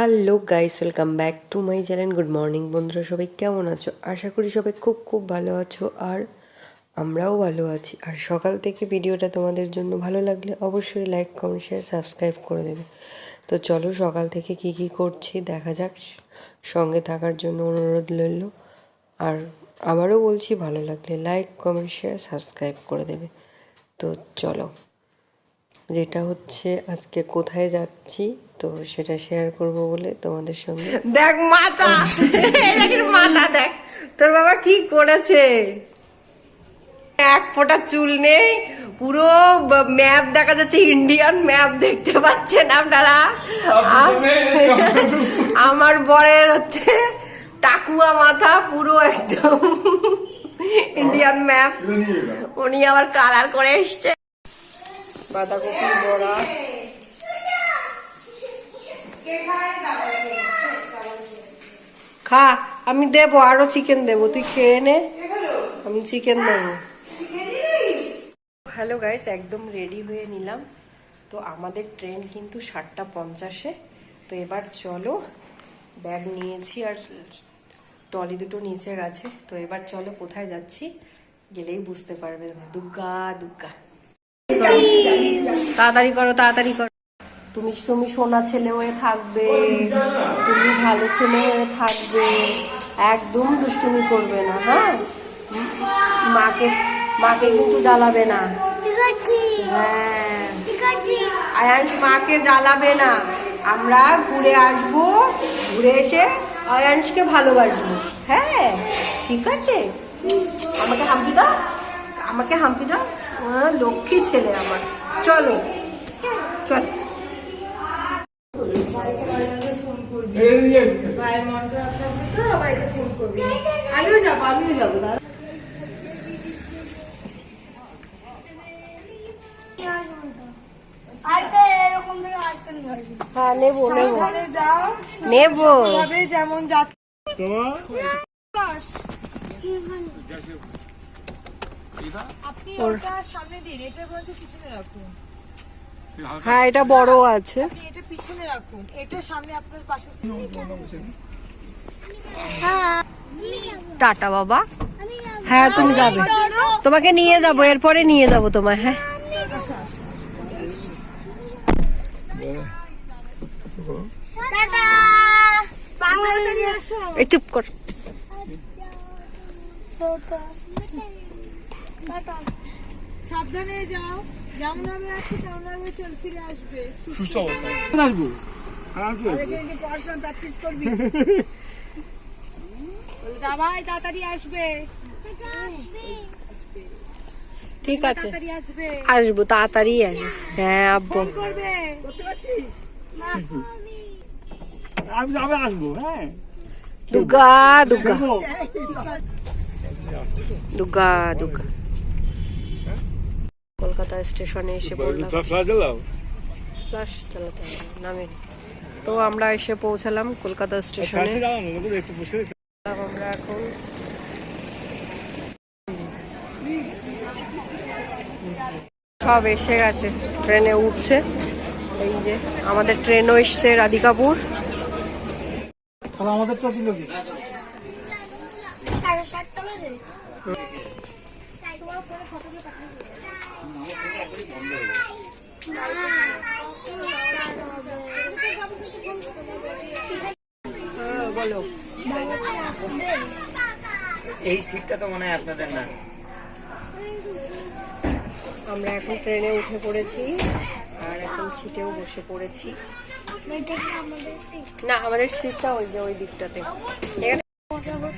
Hello guys welcome back to my channel good morning বন্ধুরা, সবাই কেমন আছো? আশা করি সবাই খুব খুব ভালো আছো, আর আমরাও ভালো আছি। আর সকাল থেকে ভিডিওটা তোমাদের জন্য ভালো লাগলে অবশ্যই লাইক কমেন্ট শেয়ার সাবস্ক্রাইব করে দেবে। তো চলো, সকাল থেকে কি কি করছি দেখা যাক। সঙ্গে থাকার জন্য অনুরোধ রইল। আর আবারও বলছি, ভালো লাগলে লাইক কমেন্ট শেয়ার সাবস্ক্রাইব করে দেবে। তো চলো। যেটা হচ্ছে আজকে কোথায় যাচ্ছি তো সেটা শেয়ার করব বলে তোমাদের সঙ্গে। দেখ মাথা! এই দেখ মাথা দেখ। তোর বাবা কি করেছে? এক ফোঁটা চুল নেই পুরো ম্যাপ দেখা যাচ্ছে ইন্ডিয়ান ম্যাপ দেখতে পাচ্ছেন আপনারা। আম- আমার বরের হচ্ছে টাকুয়া মাথা পুরো একদম ইন্ডিয়ান ম্যাপ উনি আবার কালার করে এসছে। বাঁধাকপি, বড়া। খা, আমি দেবো, আরও চিকেন দেবো। তুই খেয়ে নে। আমি চিকেন দেবো। হ্যালো গাইস একদম রেডি হয়ে নিলাম। তো আমাদের ট্রেন কিন্তু সাতটা পঞ্চাশে। তো এবার চলো ব্যাগ নিয়েছি আর টলি দুটো নিচে গেছে। তো এবার চলো কোথায় যাচ্ছি, গেলেই বুঝতে পারবে। দুগ্গা দুর্গা তাড়াতাড়ি করো তাড়াতাড়ি করো। তুমি তুমি সোনা ছেলে হয়ে থাকবে, তুমি ভালো ছেলে হয়ে থাকবে, একদম দুষ্টুমি করবে না হ্যাঁ? মাকে মাকে কিন্তু জ্বালাবে না। হ্যাঁ। আয়াংশ মাকে জ্বালাবে না। আমরা ঘুরে আসব, ঘুরে এসে আয়াংশকে ভালোবাসবো। হ্যাঁ ঠিক আছে? আমাকে হাম্পি দাও। আমাকে হাম্পি দাও। আহ, লক্ষ্মী ছেলে আমার। চলো চল। আমিও যাব আমিও যাব দাদা হ্যাঁ নেব নেব। যাও নেব। যেমন যাত্রা আপনি ওটা সামনে দিন এটা বরঞ্চ পিছনে রাখুন। হ্যাঁ এটা বড় আছে। আপনি এটা পিছনে রাখুন এটা সামনে আপনার পাশে টাটা বাবা। হ্যাঁ তুমি যাবে। তোমাকে নিয়ে যাব এরপরে নিয়ে যাব তোমায় হ্যাঁ। এই চুপ কর। সাবধানে যাও। যেমন আমি আছি তেমন আমি চল ফিরে আসবে। সুস্থ অবস্থা। আসব? আসব? পড়াশোনা প্র্যাকটিস করবি। দাবাই তাড়াতাড়ি আসবে। ঠিক আছে। তাড়াতাড়ি আসবে। আসব তাড়াতাড়ি আসব। হ্যাঁ আব্বু। করবে। করতে পারছিস? আমি আমি আসব হ্যাঁ। দুর্গা দুর্গা দেখব দুর্গা দুর্গা কলকাতা স্টেশনে এসে পড়লাম ফ্লাশ চালাতে হবে তো আমরা এসে পৌঁছালাম কলকাতা স্টেশনে। আমরা এখন সব এসে গেছে ট্রেনে উঠছে। এই যে আমাদের ট্রেনও এসছে রাধিকাপুর। তাহলে আমাদেরটা দিল কি? বলো এই সিটটা তো মনে হয় আপনাদের না। আমরা এখন ট্রেনে উঠে পড়েছি আর এখন সিটেও বসে পড়েছি। না আমাদের সিটটা ওই যে ওই দিকটাতে। এখানে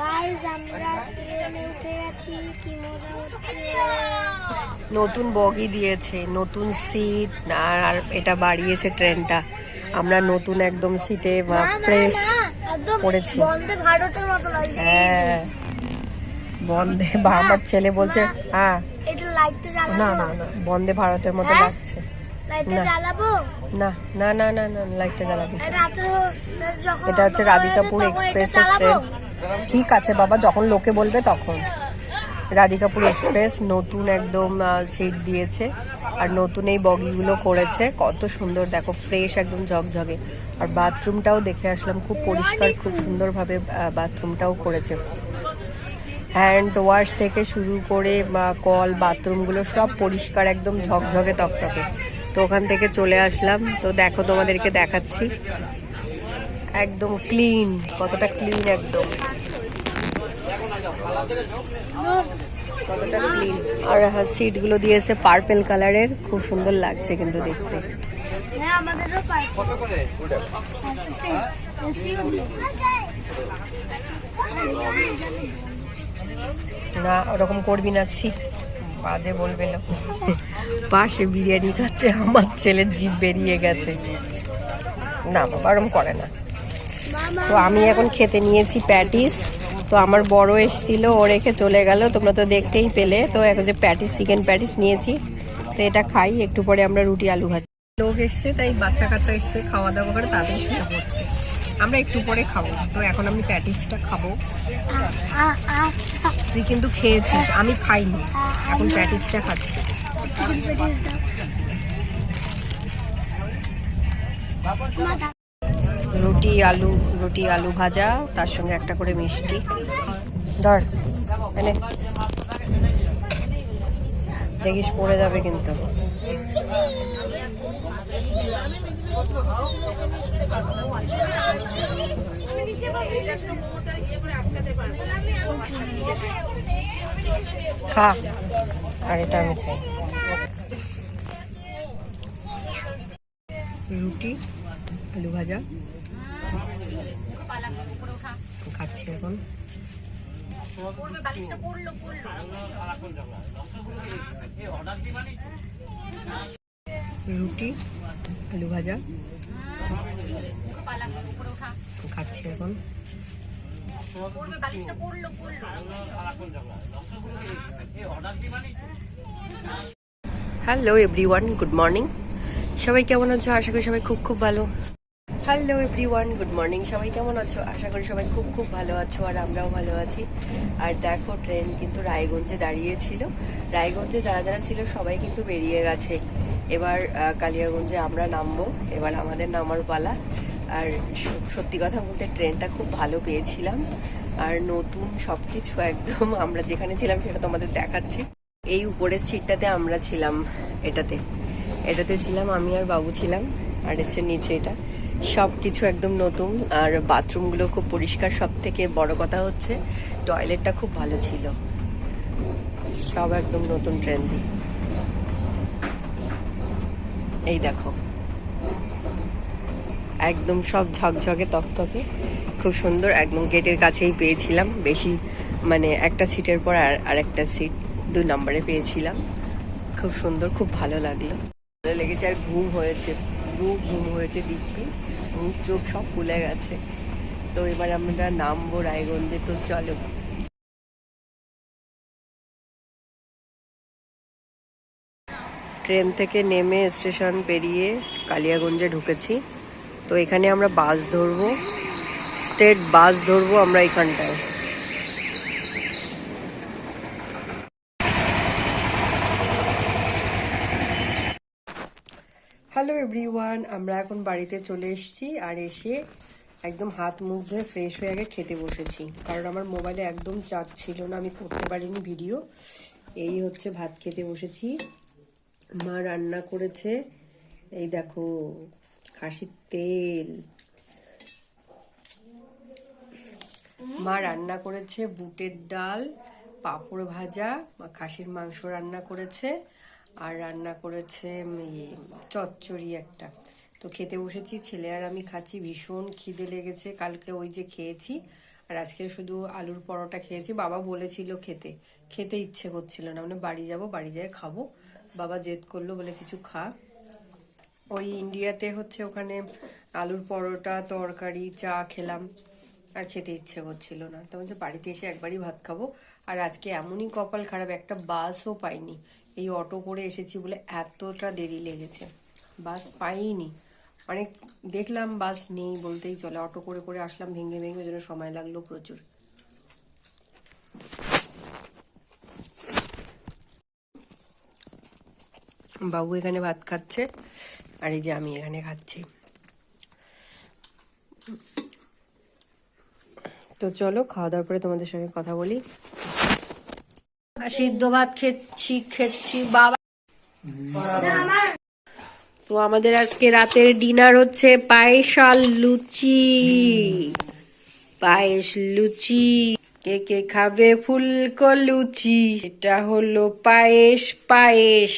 গাইজ আমরা ট্রেনে উঠে গেছি কি মজা হচ্ছে। নতুন বগি দিয়েছে নতুন সিট আর এটা বাড়িয়েছে ট্রেনটা। আমরা নতুন একদম সিটে একদম পড়েছি। বন্দে ভারতের মতো লাগছে হ্যাঁ। বন্দে আমার ছেলে বলছে হ্যাঁ। এটা লাইটটা জ্বালাবো না না না বন্দে ভারতের মতো হ্যাঁ? লাগছে। লাইটটা না। জ্বালাবো? না না না না না লাইটটা জ্বালাবি। এটা হচ্ছে রাধিকাপুর? ট্রেন ঠিক আছে বাবা যখন লোকে বলবে তখন। রাধিকাপুর এক্সপ্রেস নতুন একদম সিট দিয়েছে। আর নতুন এই বগিগুলো করেছে। কত সুন্দর দেখো ফ্রেশ একদম ঝকঝকে। আর বাথরুমটাও দেখে আসলাম খুব পরিষ্কার খুব সুন্দরভাবে বাথরুমটাও করেছে। হ্যান্ড ওয়াশ থেকে শুরু করে কল বাথরুমগুলো সব পরিষ্কার একদম ঝকঝকে তকতকে। তো ওখান থেকে চলে আসলাম। তো দেখো তোমাদেরকে দেখাচ্ছি। একদম ক্লিন কতটা ক্লিন একদম। কতটা ক্লিন আর হ্যাঁ সিটগুলো দিয়েছে পার্পেল কালারের খুব সুন্দর লাগছে কিন্তু দেখতে। হ্যাঁ না ওরকম করবি না ছি বাজে বলবে না। পাশে বিরিয়ানি খাচ্ছে, আমার ছেলের জিভ বেরিয়ে গেছে। না বাবা করে না। তো আমি এখন খেতে নিয়েছি প্যাটিস। তো আমার বড় এসছিল, ও রেখে চলে গেল, তোমরা তো দেখতেই পেলে। তো এখন যে প্যাটিস, চিকেন প্যাটিস নিয়েছি, তো এটা খাই, একটু পরে আমরা রুটি, আলু ভাজি। লোক এসছে, তাই বাচ্চা কাচ্চা এসছে খাওয়া দাওয়া করে তাদের পড়ছে। আমরা একটু পরে খাব। তো এখন আমি প্যাটিসটা খাব। তুই কিন্তু খেয়েছিস, আমি খাইনি। এখন প্যাটিসটা খাচ্ছি। রুটি, আলু রুটি, আলু ভাজা, তার সঙ্গে একটা করে মিষ্টি। ধর, এনে। দেখিস, পড়ে যাবে কিন্তু। আর এটা রুটি আলু ভাজা। খাচ্ছি এখন। রুটি আলু ভাজা। খাচ্ছি এখন। হ্যালো এভরিওয়ান গুড মর্নিং সবাই কেমন আছো? আশা করি সবাই খুব খুব ভালো। হ্যালো এভরিওয়ান গুড মর্নিং সবাই কেমন আছো? আশা করি সবাই খুব খুব ভালো আছো আর আমরাও ভালো আছি। আর দেখো, ট্রেন কিন্তু রায়গঞ্জে দাঁড়িয়েছিল। রায়গঞ্জে যারা যারা ছিল, সবাই কিন্তু বেরিয়ে গেছে। এবার কালিয়াগঞ্জে আমরা নামবো। এবার আমাদের নামার পালা। আর সত্যি কথা বলতে ট্রেনটা খুব ভালো পেয়েছিলাম। আর নতুন সব কিছু একদম আমরা যেখানে ছিলাম, সেটা তোমাদের দেখাচ্ছি। এই উপরের সিটটাতে আমরা ছিলাম এটাতে। এটাতে ছিলাম, আমি আর বাবু ছিলাম। আর হচ্ছে নিচে এটা। সব কিছু একদম নতুন। আর বাথরুমগুলো খুব পরিষ্কার। সব থেকে বড় কথা হচ্ছে, টয়লেটটা খুব ভালো ছিল। সব একদম নতুন ট্রেন্ডি। এই দেখো। একদম সব ঝকঝকে তকতকে। খুব সুন্দর। একদম গেটের কাছেই পেয়েছিলাম। বেশি মানে একটা সিটের পর আর আরেকটা সিট দুই নম্বরে পেয়েছিলাম। খুব সুন্দর, খুব ভালো লাগল। ভালো লেগেছে আর ঘুম হয়েছে। পুরো ঘুম হয়েছে দিব্যি, মুখ চোখ সব ফুলে গেছে। তো এবার আমরা নামবো রায়গঞ্জে, তো চলো। ট্রেন থেকে নেমে স্টেশন পেরিয়ে কালিয়াগঞ্জে ঢুকেছি। তো এখানে আমরা বাস ধরবো, স্টেট বাস ধরবো আমরা এখানটায় হ্যালো এভরিওয়ান আমরা এখন বাড়িতে চলে এসেছি আর এসে একদম হাত মুখ ধুয়ে ফ্রেশ হয়ে আগে খেতে বসেছি। কারণ আমার মোবাইলে একদম চার্জ ছিল না, আমি করতে পারিনি ভিডিও এই হচ্ছে ভাত খেতে বসেছি। মা রান্না করেছে। এই দেখো, খাসির তেল। মা রান্না করেছে বুটের ডাল, পাঁপড় ভাজা, মা খাসির মাংস রান্না করেছে। আর রান্না করেছে ইয়ে, চচ্চড়ি একটা। তো খেতে বসেছি ছেলে আর আমি খাচ্ছি ভীষণ খিদে লেগেছে কালকে ওই যে খেয়েছি আর আজকে শুধু আলুর পরোটা খেয়েছি। বাবা বলেছিল খেতে খেতে ইচ্ছে করছিল না মানে বাড়ি যাব বাড়ি যেয়ে খাব। বাবা জেদ করল বলে কিছু খা। ওই ইন্ডিয়াতে হচ্ছে ওখানে আলুর পরোটা তরকারি চা খেলাম আর খেতে ইচ্ছে করছিল না। তো বলছে বাড়িতে এসে একবারই ভাত খাব। আর আজকে এমনই কপাল খারাপ একটা বাসও পাইনি। এই অটো করে এসেছি বলে এতটা দেরি লেগেছে। বাস পাইনি। অনেক দেখলাম বাস নেই বলতেই চলে। অটো করে করে আসলাম, ভেঙে ভেঙে ওই জন্য সময় লাগল প্রচুর। বাবু এখানে ভাত খাচ্ছে আর এই যে আমি এখানে খাচ্ছি। তো চলো, খাওয়া দাওয়ার পরে তোমাদের সঙ্গে কথা বলি। সিদ্ধ ভাত খেচ্ছি খেচ্ছি বাবা। তো আমাদের আজকে রাতের ডিনার হচ্ছে পায়েস আর লুচি। পায়েস, লুচি। কে কে খাবে ফুলকো লুচি? এটা হলো পায়েস পায়েস।